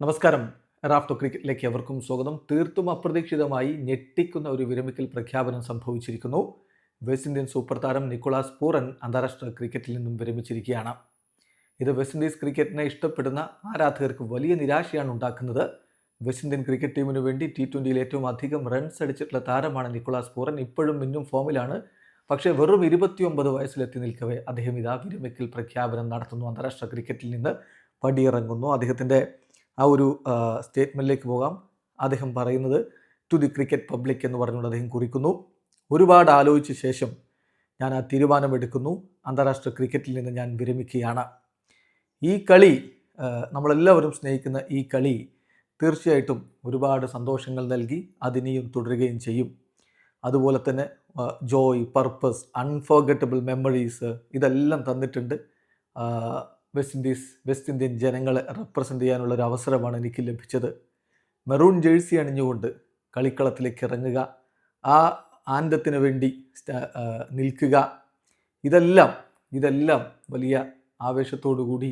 നമസ്കാരം. റാഫ്റ്റോ ക്രിക്കറ്റിലേക്ക് എവർക്കും സ്വാഗതം. തീർത്തും അപ്രതീക്ഷിതമായി ഞെട്ടിക്കുന്ന ഒരു വിരമിക്കൽ പ്രഖ്യാപനം സംഭവിച്ചിരിക്കുന്നു. വെസ്റ്റ് ഇന്ത്യൻ സൂപ്പർ താരം നിക്കോളാസ് പൂറൻ അന്താരാഷ്ട്ര ക്രിക്കറ്റിൽ നിന്നും വിരമിച്ചിരിക്കുകയാണ്. ഇത് വെസ്റ്റ് ഇൻഡീസ് ക്രിക്കറ്റിനെ ഇഷ്ടപ്പെടുന്ന ആരാധകർക്ക് വലിയ നിരാശയാണ് ഉണ്ടാക്കുന്നത്. വെസ്റ്റ് ഇന്ത്യൻ ക്രിക്കറ്റ് ടീമിന് വേണ്ടി ടി ട്വന്റിയിൽ ഏറ്റവും അധികം റൺസ് അടിച്ചിട്ടുള്ള താരമാണ് നിക്കോളാസ് പൂറൻ. ഇപ്പോഴും മിന്നും ഫോമിലാണ്. പക്ഷേ വെറും ഇരുപത്തിയൊമ്പത് വയസ്സിലെത്തി നിൽക്കവേ അദ്ദേഹം ഇതാ വിരമിക്കൽ പ്രഖ്യാപനം നടത്തുന്നു. അന്താരാഷ്ട്ര ക്രിക്കറ്റിൽ നിന്ന് പടിയിറങ്ങുന്നു. അദ്ദേഹത്തിന്റെ ആ ഒരു സ്റ്റേറ്റ്മെന്റിലേക്ക് പോകാം. അദ്ദേഹം പറയുന്നത് ടു ദി ക്രിക്കറ്റ് പബ്ലിക് എന്ന് പറഞ്ഞുകൊണ്ട് അദ്ദേഹം കുറിക്കുന്നു. ഒരുപാട് ആലോചിച്ച ശേഷം ഞാൻ ആ തീരുമാനമെടുക്കുന്നു അന്താരാഷ്ട്ര ക്രിക്കറ്റിൽ നിന്ന് ഞാൻ വിരമിക്കുകയാണ്. ഈ കളി നമ്മളെല്ലാവരും സ്നേഹിക്കുന്ന ഈ കളി തീർച്ചയായിട്ടും ഒരുപാട് സന്തോഷങ്ങൾ നൽകി അതിനെയും തുടരുകയും ചെയ്യും. അതുപോലെ തന്നെ ജോയ് പർപ്പസ് അൺഫോർഗറ്റബിൾ മെമ്മറീസ് ഇതെല്ലാം തന്നിട്ടുണ്ട്. വെസ്റ്റ് ഇൻഡീസ് വെസ്റ്റ് ഇന്ത്യൻ ജനങ്ങളെ റെപ്രസെന്റ് ചെയ്യാനുള്ള ഒരു അവസരമാണ് എനിക്ക് ലഭിച്ചത്. മെറൂൺ ജേഴ്സി അണിഞ്ഞുകൊണ്ട് കളിക്കളത്തിലേക്ക് ഇറങ്ങുക ആ ആനന്ദത്തിന് വേണ്ടി നിൽക്കുക ഇതെല്ലാം ഇതെല്ലാം വലിയ ആവേശത്തോടു കൂടി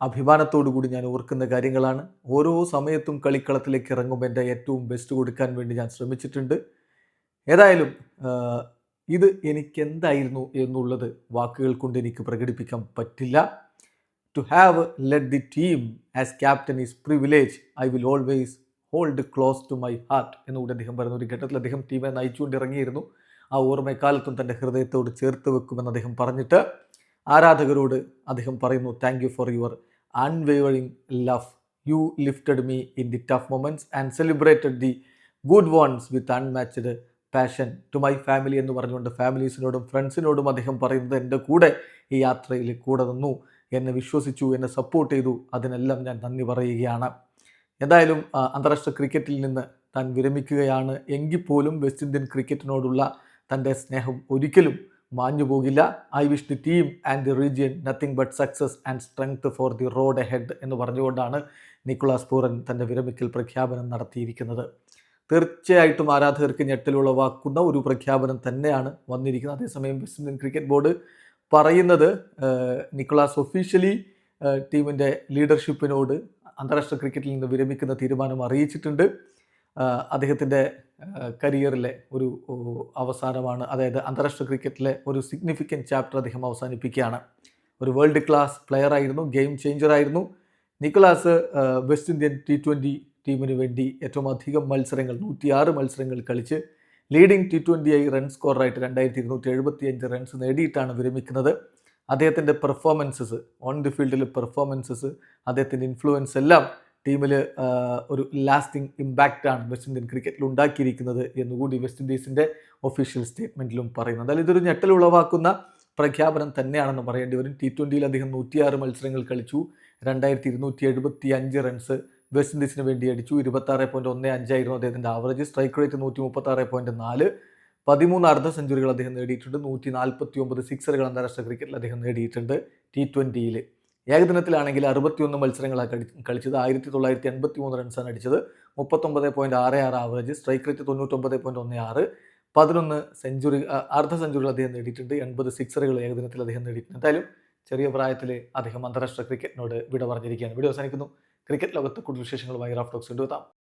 അഭിമാനത്തോടു കൂടി ഞാൻ ഓർക്കുന്ന കാര്യങ്ങളാണ്. ഓരോ സമയത്തും കളിക്കളത്തിലേക്ക് ഇറങ്ങുമ്പോൾ എന്റെ ഏറ്റവും ബെസ്റ്റ് കൊടുക്കാൻ വേണ്ടി ഞാൻ ശ്രമിച്ചിട്ടുണ്ട്. ഏതായാലും ഇത് എനിക്കെന്തായിരുന്നു എന്നുള്ളത് വാക്കുകൾ കൊണ്ട് എനിക്ക് പ്രകടിപ്പിക്കാൻ പറ്റില്ല. To have led the team as captain is privilege. I will always hold close to my heart എന്നുകൂടി അദ്ദേഹം പറയുന്ന ഒരു ഘട്ടത്തിൽ അദ്ദേഹം ടീമെ നയിച്ചുകൊണ്ട് ഇറങ്ങിയിരുന്നു ആ ഓർമ്മക്കാലത്തും തന്റെ ഹൃദയത്തോട് ചേർത്ത് വെക്കുമെന്ന് അദ്ദേഹം പറഞ്ഞിട്ട് ആരാധകരോട് അദ്ദേഹം പറയുന്നു thank you for your unwavering love you lifted me in the tough moments and celebrated the good ones with unmatched passion to my family എന്ന് പറഞ്ഞുകൊണ്ട് ഫാമിലീസിനോടും ഫ്രണ്ട്സിനോടും അദ്ദേഹം പറയുന്നത് എന്റെ കൂടെ ഈ യാത്രയിൽ കൂടെ നിന്നു. എന്നെ വിശ്വസിച്ചു എന്നെ സപ്പോർട്ട് ചെയ്തു. അതിനെല്ലാം ഞാൻ നന്ദി പറയുകയാണ്. എന്തായാലും അന്താരാഷ്ട്ര ക്രിക്കറ്റിൽ നിന്ന് താൻ വിരമിക്കുകയാണ് എങ്കിൽ പോലും വെസ്റ്റ് ഇന്ത്യൻ ക്രിക്കറ്റിനോടുള്ള തന്റെ സ്നേഹം ഒരിക്കലും മാഞ്ഞു പോകില്ല. I wish the team and the region nothing but success and strength for the road ahead എന്ന് പറഞ്ഞുകൊണ്ടാണ് നിക്കുളാസ് പൂറൻ തന്റെ വിരമിക്കൽ പ്രഖ്യാപനം നടത്തിയിരിക്കുന്നത്. തീർച്ചയായിട്ടും ആരാധകർക്ക് ഞെട്ടലുളവാക്കുന്ന ഒരു പ്രഖ്യാപനം തന്നെയാണ് വന്നിരിക്കുന്നത്. അതേസമയം വെസ്റ്റ് ഇന്ത്യൻ ക്രിക്കറ്റ് ബോർഡ് പറയുന്നത് നിക്കോളാസ് ഒഫീഷ്യലി ടീമിന്റെ ലീഡർഷിപ്പിനോട് അന്താരാഷ്ട്ര ക്രിക്കറ്റിൽ നിന്ന് വിരമിക്കുന്ന തീരുമാനം അറിയിച്ചിട്ടുണ്ട്. അദ്ദേഹത്തിന്റെ കരിയറിലെ ഒരു അവസാനമാണ് അതായത് അന്താരാഷ്ട്ര ക്രിക്കറ്റിലെ ഒരു സിഗ്നിഫിക്കന്റ് ചാപ്റ്റർ അദ്ദേഹം അവസാനിപ്പിക്കുകയാണ്. ഒരു വേൾഡ് ക്ലാസ് പ്ലെയർ ആയിരുന്നു ഗെയിം ചേഞ്ചർ ആയിരുന്നു. Nicholas West Indian T twenty ടീമിന് വേണ്ടി ഏറ്റവും അധികം മത്സരങ്ങൾ നൂറ്റിയാറ് മത്സരങ്ങൾ കളിച്ച് leading T twenty I run സ്കോറായിട്ട് രണ്ടായിരത്തി ഇരുന്നൂറ്റി എഴുപത്തി അഞ്ച് റൺസ് നേടിയിട്ടാണ് വിരമിക്കുന്നത്. അദ്ദേഹത്തിന്റെ പെർഫോമൻസസ് ഓൺ ദി ഫീൽഡിലെ പെർഫോമൻസസ് അദ്ദേഹത്തിന്റെ ഇൻഫ്ലുവൻസ് എല്ലാം ടീമിൽ ഒരു ലാസ്റ്റിംഗ് ഇമ്പാക്റ്റാണ് വെസ്റ്റ് ഇന്ത്യൻ ക്രിക്കറ്റിൽ ഉണ്ടാക്കിയിരിക്കുന്നത് എന്നുകൂടി വെസ്റ്റ് ഇൻഡീസിന്റെ ഒഫീഷ്യൽ സ്റ്റേറ്റ്മെന്റിലും പറയുന്നു. എന്തായാലും ഇതൊരു ഞെട്ടൽ ഉളവാക്കുന്ന പ്രഖ്യാപനം തന്നെയാണെന്ന് പറയേണ്ടി വരും. ടി ട്വന്റിയിൽ അദ്ദേഹം നൂറ്റിയാറ് മത്സരങ്ങൾ കളിച്ചു. രണ്ടായിരത്തി ഇരുന്നൂറ്റി എഴുപത്തി അഞ്ച് റൺസ് വെസ്റ്റ് ഇൻഡീസിന് വേണ്ടി അടിച്ചു. ഇരുപത്താറ് പോയിന്റ് ഒന്ന് അഞ്ചായിരുന്നു അദ്ദേഹത്തിന്റെ ആവറേജ് സ്ട്രൈക്ക് റേറ്റ് നൂറ്റി മുപ്പത്താറ് പോയിന്റ് നാല്. പതിമൂന്ന് അർദ്ധ സെഞ്ചുറികൾ അദ്ദേഹം നേടിയിട്ടുണ്ട്. നൂറ്റി നാൽപ്പത്തി ഒമ്പത് സിക്സറുകൾ അന്താരാഷ്ട്ര ക്രിക്കറ്റിൽ അദ്ദേഹം നേടിയിട്ടുണ്ട് ടി ട്വന്റിയിൽ ഏകദിനത്തിലാണെങ്കിൽ അറുപത്തിയൊന്ന് മത്സരങ്ങളാണ് കളി കളിച്ചത്. ആയിരത്തി തൊള്ളായിരത്തി എൺപത്തി മൂന്ന് റൺസാണ് അടിച്ചത്. മുപ്പത്തൊമ്പത് പോയിന്റ് ആറ് ആറ് ആവറേജ് സ്ട്രൈക്ക് റേറ്റ് തൊണ്ണൂറ്റൊമ്പത് പോയിന്റ് ഒന്ന് ആറ്. പതിനൊന്ന് സെഞ്ചുറി അർദ്ധ സെഞ്ചുറികൾ അദ്ദേഹം നേടിയിട്ടുണ്ട്. എൺപത് സിക്സറുകൾ ഏകദിനത്തിൽ അദ്ദേഹം നേടിയിട്ടുണ്ട്. എന്തായാലും ചെറിയ പ്രായത്തിൽ അദ്ദേഹം അന്താരാഷ്ട്ര ക്രിക്കറ്റിനോട് വിട പറഞ്ഞിരിക്കുകയാണ്. വീഡിയോ അവസാനിക്കുന്നു. ക്രിക്കറ്റ് ലോകത്ത് കൂടുതൽ വിശേഷങ്ങളുമായി റാഫ് ടോക്സ് കൊണ്ടുവെത്താം.